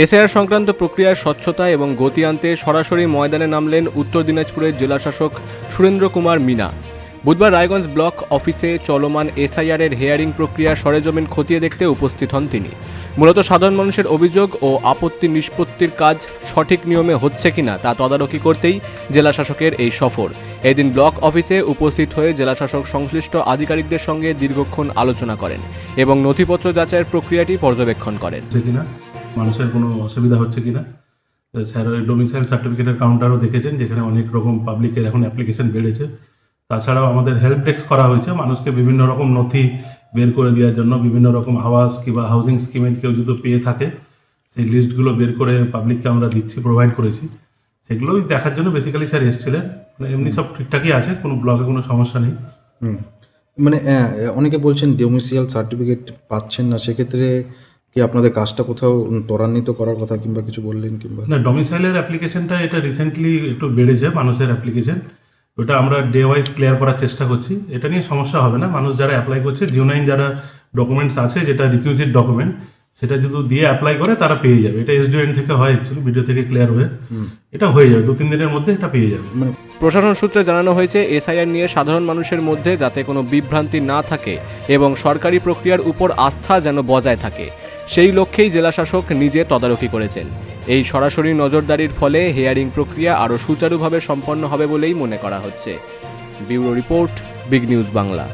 SIR সংক্রান্ত প্রক্রিয়ার স্বচ্ছতা এবং গতি আনতে সরাসরি ময়দানে নামলেন উত্তর দিনাজপুরের জেলাশাসক সুরেন্দ্র কুমার মিনা। বুধবার রায়গঞ্জ ব্লক অফিসে চলমান এসআইআর এর হেয়ারিং প্রক্রিয়া সরেজমিন খতিয়ে দেখতে উপস্থিত হন তিনি। মূলত সাধারণ মানুষের অভিযোগ ও আপত্তি নিষ্পত্তির কাজ সঠিক নিয়মে হচ্ছে কিনা তা তদারকি করতেই জেলাশাসকের এই সফর। এদিন ব্লক অফিসে উপস্থিত হয়ে জেলাশাসক সংশ্লিষ্ট আধিকারিকদের সঙ্গে দীর্ঘক্ষণ আলোচনা করেন এবং নথিপত্র যাচাইয়ের প্রক্রিয়াটি পর্যবেক্ষণ করেন। মানুষের কোনো অসুবিধা হচ্ছে কিনা। স্যার, ওই ডোমিসাইল সার্টিফিকেটের কাউন্টারও দেখেছেন, যেখানে অনেক রকম পাবলিকের এখন অ্যাপ্লিকেশন বেড়েছে। তাছাড়াও আমাদের হেল্প ডেস্ক করা হয়েছে, মানুষকে বিভিন্ন রকম নথি বের করে দেওয়ার জন্য, বিভিন্ন রকম আওয়াজ কিংবা হাউজিং স্কিমের কেউ যদি পেয়ে থাকে, সেই লিস্টগুলো বের করে পাবলিককে আমরা দিচ্ছি প্রোভাইড করেছি। সেগুলোই দেখার জন্য বেসিক্যালি স্যার এসেছিলেন। মানে এমনি সব ঠিকঠাকই আছে, কোনো ব্লগে কোনো সমস্যা নেই। মানে অনেকে বলছেন ডোমিসিয়াল সার্টিফিকেট পাচ্ছেন না, সেক্ষেত্রে কি আপনাদের কাজটা কোথাও ত্বরান্বিত করার কথা কিংবা কিছু বললেন কিংবা? না ডোমিসাইলের অ্যাপ্লিকেশনটা এটা রিসেন্টলি একটু বেড়েছে মানুষের অ্যাপ্লিকেশন ওটা আমরা ডে ওয়াইজ ক্লিয়ার করার চেষ্টা করছি। এটা নিয়ে সমস্যা হবে না। মানুষ যারা অ্যাপ্লাই করছে জিওনাইন যারা ডকুমেন্টস আছে যেটা রিকুইজিট ডকুমেন্ট সেটা যদি দিয়ে অ্যাপ্লাই করে তারা পেয়ে যাবে। এটা এসডিএন থেকে হয় অ্যাকচুয়ালি ভিডিও থেকে ক্লিয়ার হয়ে। এটা হয়ে যাবে দু তিন দিনের মধ্যে এটা পেয়ে যাবে। মানে প্রশাসন সূত্রে জানানো হয়েছে এসআইআর নিয়ে সাধারণ মানুষের মধ্যে যাতে কোনো বিভ্রান্তি না থাকে এবং সরকারি প্রক্রিয়ার উপর আস্থা যেন বজায় থাকে। সেই লক্ষ্যেই জেলাশাসক নিজে তদারকি করেছেন। এই সরাসরি নজরদারির ফলে হেয়ারিং প্রক্রিয়া আরও সুচারুভাবে সম্পন্ন হবে বলেই মনে করা হচ্ছে। Bureau report, big news Bangla.